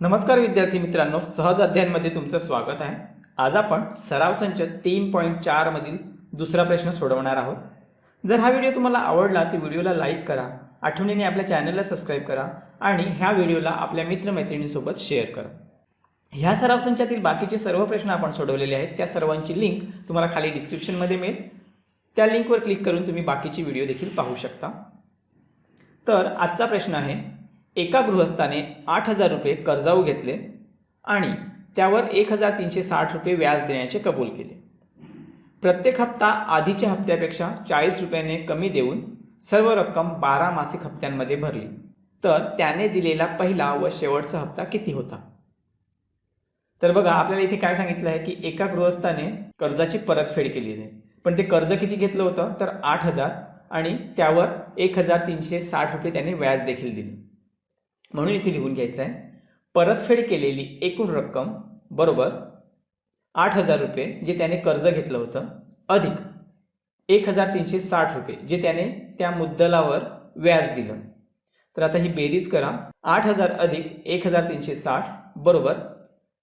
नमस्कार विद्यार्थी मित्रांनो सहज अध्ययनमध्ये तुमचं स्वागत आहे. आज आपण सराव संच तीन पॉईंट चारमधील दुसरा प्रश्न सोडवणार आहोत. जर हा व्हिडिओ तुम्हाला आवडला तर व्हिडिओला लाईक करा आठवणीने आपल्या चॅनलला सबस्क्राईब करा आणि ह्या व्हिडिओला आपल्या मित्रमैत्रिणींसोबत शेअर करा. ह्या सराव संचातील बाकीचे सर्व प्रश्न आपण सोडवलेले आहेत. त्या सर्वांची लिंक तुम्हाला खाली डिस्क्रिप्शनमध्ये मिळेल. त्या लिंकवर क्लिक करून तुम्ही बाकीचे व्हिडिओ देखील पाहू शकता. तर आजचा प्रश्न आहे एका गृहस्थाने आठ हजार रुपये कर्जाऊ घेतले आणि त्यावर एक हजार तीनशे साठ रुपये व्याज देण्याचे कबूल केले. प्रत्येक हप्ता आधीच्या हप्त्यापेक्षा चाळीस रुपयाने कमी देऊन सर्व रक्कम बारा मासिक हप्त्यांमध्ये भरली. तर त्याने दिलेला पहिला व शेवटचा हप्ता किती होता? तर बघा आपल्याला इथे काय सांगितलं आहे की एका गृहस्थाने कर्जाची परतफेड केलेली आहे पण ते कर्ज किती घेतलं होतं? तर आठ हजार आणि त्यावर एक हजार तीनशे साठ रुपये त्याने व्याज देखील दिले. म्हणून इथे लिहून घ्यायचं आहे. परतफेड केलेली एकूण रक्कम बरोबर आठ हजार रुपये जे त्याने कर्ज घेतलं होतं अधिक एक हजार तीनशे साठ रुपये जे त्याने त्या मुद्दलावर व्याज दिलं. तर आता ही बेरीज करा. आठ हजार अधिक एक हजार तीनशे साठ बरोबर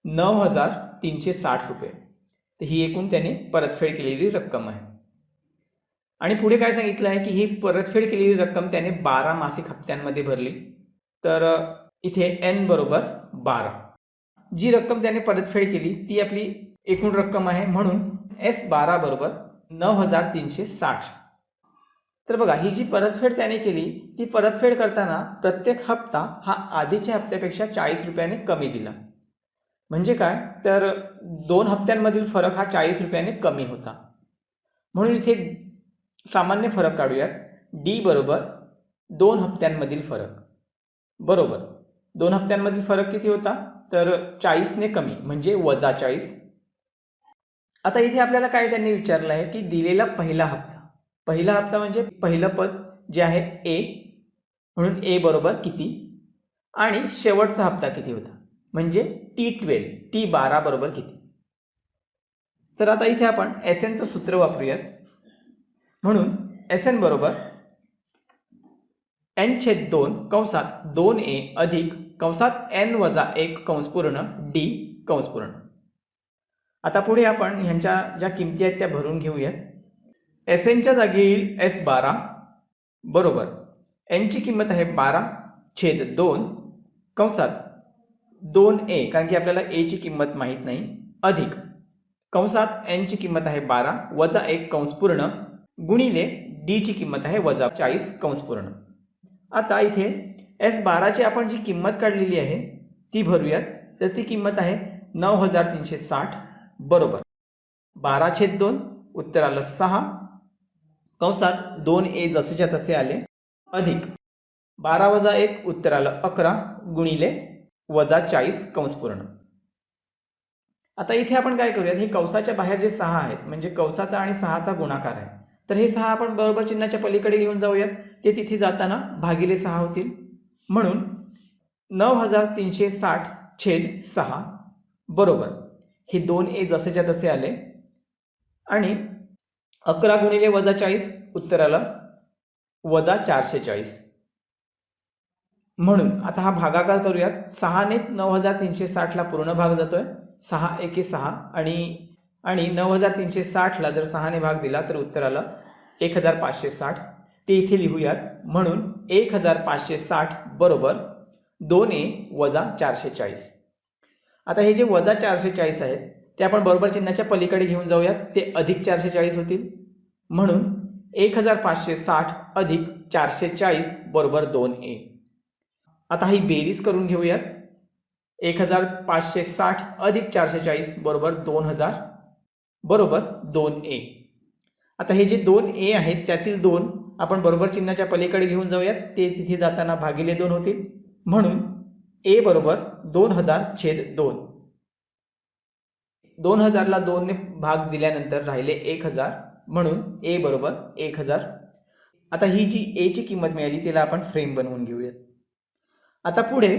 नऊ हजार तीनशे साठ रुपये. तर ही एकूण त्याने परतफेड केलेली रक्कम आहे. आणि पुढे काय सांगितलं आहे की ही परतफेड केलेली रक्कम त्याने बारा मासिक हप्त्यांमध्ये भरली. तर इथे एन बरोबर बारा. जी रक्कम त्याने परतफेड केली ती आपली एकूण रक्कम आहे. म्हणून एस बारा बरोबर नऊ हजार तीनशे साठ. तर बघा ही जी परतफेड त्याने केली ती परतफेड करताना प्रत्येक हप्ता हा आधीच्या हप्त्यापेक्षा चाळीस रुपयाने कमी दिला. म्हणजे काय? तर दोन हप्त्यांमधील फरक हा चाळीस रुपयाने कमी होता. म्हणून इथे सामान्य फरक काढूयात. डी बरोबर दोन हप्त्यांमधील फरक. बरोबर. दोन हप्त्यांमधील फरक किती होता? तर चाळीसने कमी म्हणजे वजा चाळीस. आता इथे आपल्याला काय त्यांनी विचारलं आहे की दिलेला पहिला हप्ता. पहिला हप्ता म्हणजे पहिलं पद जे आहे ए म्हणून ए बरोबर किती? आणि शेवटचा हप्ता किती होता? म्हणजे टी ट्वेल्व टी बारा बरोबर किती? तर आता इथे आपण एस एनचं सूत्र वापरूयात. म्हणून एस एन बरोबर एन छेद दोन कंसात दोन ए अधिक कंसात एन वजा एक कंसपूर्ण डी कंसपूर्ण. आता पुढे आपण ह्यांच्या ज्या किमती आहेत त्या भरून घेऊयात. एस एनच्या जागी येईल एस बारा बरोबर. एनची किंमत आहे बारा छेद दोन कंसात दोन ए कारण की आपल्याला एची किंमत माहीत नाही. अधिक. कंसात एनची किंमत आहे बारा वजा एक कंसपूर्ण गुणिले डीची किंमत आहे वजा चाळीस कंसपूर्ण. आता इथे एस बाराची आपण जी किंमत काढलेली आहे ती भरूयात. तर ती किंमत आहे नऊ हजार तीनशे साठ. बरोबर. बारा छेद दोन उत्तर आलं सहा. कंसात दोन ए जसेच्या तसे आले. अधिक. बारा वजा एक उत्तर आलं अकरा. गुणिले वजा चाळीस कंस पूर्ण. आता इथे आपण काय करूयात हे कंसाच्या बाहेर जे सहा आहेत म्हणजे कंसाचा आणि सहाचा गुणाकार आहे. तर हे सहा आपण बरोबर चिन्हाच्या पलीकडे घेऊन जाऊयात ते तिथे जाताना भागिले सहा होतील. म्हणून नऊ हजार तीनशे साठ छेद सहा. बरोबर. हे दोन ए जसेच्या तसे आले. आणि अकरा गुणिले वजा चाळीस उत्तराला वजा चारशे चाळीस. म्हणून आता हा भागाकार करूयात. सहाने नऊ हजार तीनशे साठला पूर्ण भाग जातोय. सहा एके सहा आणि आणि नऊ हजार तीनशे साठला जर सहाने भाग दिला तर उत्तर आलं एक हजार पाचशे साठ. ते इथे लिहूयात. म्हणून एक हजार पाचशे साठ बरोबर दोन ए वजा चारशे चाळीस. आता हे जे वजा चारशे चाळीस आहेत ते आपण बरोबर चिन्हाच्या पलीकडे घेऊन जाऊयात. ते अधिक चारशे चाळीस होतील. म्हणून एक हजार पाचशे साठ अधिक चारशे चाळीस बरोबर दोन ए. आता ही बेरीज करून घेऊयात. एक हजार पाचशे साठ अधिक चारशे चाळीस बरोबर दोन हजार बरोबर दोन ए. आता हे जे दोन ए आहेत त्यातील दोन आपण बरोबर चिन्हाच्या पलीकडे घेऊन जाऊयात. ते तिथे जाताना भागिले दोन होतील. म्हणून ए बरोबर दोन हजार छेद दोन. दोन हजारला दोनने भाग दिल्यानंतर राहिले एक हजार. म्हणून ए बरोबर एक हजार. आता ही जी एची किंमत मिळाली तिला आपण फ्रेम बनवून घेऊयात. आता पुढे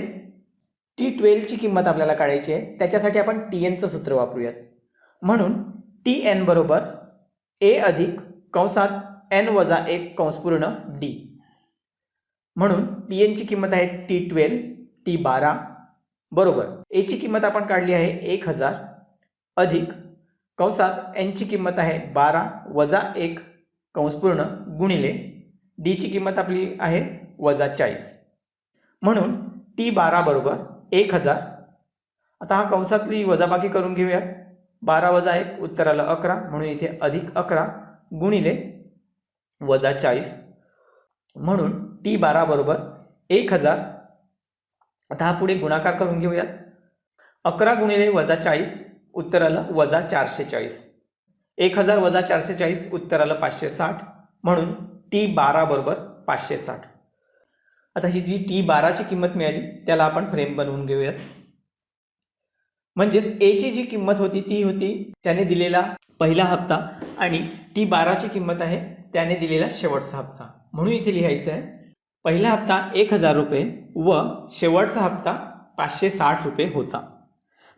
टी ट्वेल्वची किंमत आपल्याला काढायची आहे. त्याच्यासाठी आपण टी एनचं सूत्र वापरूयात. म्हणून टी एन बरोबर ए अधिक कंसात एन वजा एक कंसपूर्ण डी म्हणून टी एनची किंमत आहे टी ट्वेल्व टी बारा. बरोबर. एची किंमत आपण काढली आहे एक हजार. अधिक कंसात एनची किंमत आहे बारा वजा एक कंसपूर्ण गुणिले डीची किंमत आपली आहे वजा चाळीस. म्हणून टी बारा बरोबर एक हजार. आता हा कंसातली वजाबाकी करून घेऊयात बारा वजा एक उत्तराला अकरा म्हणून इथे अधिक अकरा गुणिले वजा चाळीस. म्हणून टी बारा बरोबर एक हजार. आता हा पुढे गुणाकार करून घेऊयात. अकरा गुणिले वजा चाळीस उत्तर आलं वजा चारशे चाळीस. एक हजार वजा चारशे चाळीस उत्तर आलं पाचशे साठ. म्हणून टी बारा बरोबर पाचशे साठ. आता ही जी टी बाराची किंमत मिळाली त्याला आपण फ्रेम बनवून घेऊयात. म्हणजेच एची जी किंमत होती ती होती त्याने दिलेला पहिला हप्ता आणि टी बाराची किंमत आहे त्याने दिलेला शेवटचा हप्ता. म्हणून इथे लिहायचं आहे पहिला हप्ता एक हजार रुपये व शेवटचा हप्ता पाचशे साठ रुपये होता.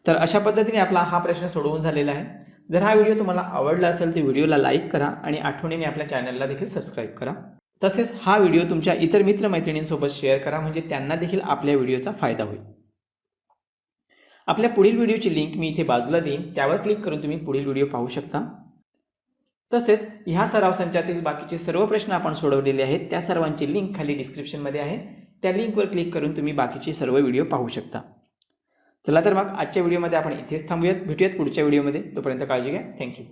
तर अशा पद्धतीने आपला हा प्रश्न सोडवून झालेला आहे. जर हा व्हिडिओ तुम्हाला आवडला असेल तर व्हिडिओला लाईक करा आणि आठवणीने आपल्या चॅनलला देखील सबस्क्राईब करा. तसेच हा व्हिडिओ तुमच्या इतर मित्रमैत्रिणींसोबत शेअर करा म्हणजे त्यांना देखील आपल्या व्हिडिओचा फायदा होईल. आपल्या पुढील व्हिडिओची लिंक मी इथे बाजूला देईन त्यावर क्लिक करून तुम्ही पुढील व्हिडिओ पाहू शकता. तसेच ह्या सराव संचातील बाकीचे सर्व प्रश्न आपण सोडवलेले आहेत त्या सर्वांची लिंक खाली डिस्क्रिप्शनमध्ये आहे. त्या लिंकवर क्लिक करून तुम्ही बाकीचे सर्व व्हिडिओ पाहू शकता. चला तर मग आजच्या व्हिडिओमध्ये आपण इथेच थांबूयात भेटूयात पुढच्या व्हिडिओमध्ये. तोपर्यंत काळजी घ्या. थँक्यू